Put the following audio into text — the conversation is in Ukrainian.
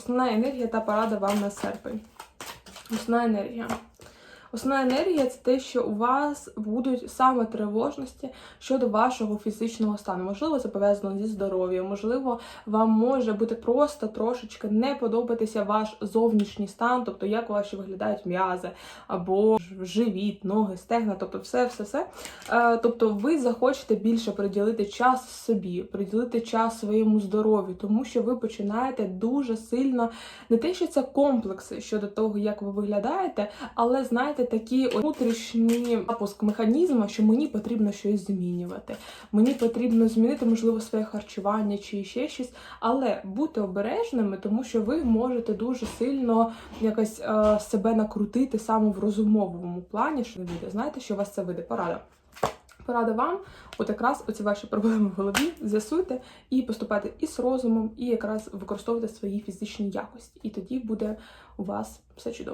Основна енергія та порада вам на серпень. Основна енергія. Основна енергія це те, що у вас будуть саме тривожності щодо вашого фізичного стану. Можливо, це пов'язано зі здоров'ям, можливо, вам може бути просто трошечки не подобатися ваш зовнішній стан, тобто як ваші виглядають м'язи, або живіт, ноги, стегна, тобто все, все, все. Е, Тобто, ви захочете більше приділити час собі, приділити час своєму здоров'ю, тому що ви починаєте дуже сильно не те, що це комплекси щодо того, як ви виглядаєте, але знаєте, такі внутрішні запуск механізму, що мені потрібно щось змінювати. Мені потрібно змінити, можливо, своє харчування чи ще щось, але бути обережними, тому що ви можете дуже сильно якось е, себе накрутити саме в розумовому плані, що не. Знаєте, що у вас це вийде? Порада. Порада вам, от якраз оці ваші проблеми в голові з'ясуйте і поступайте і з розумом, і якраз використовуйте свої фізичні якості. І тоді буде у вас все чудово.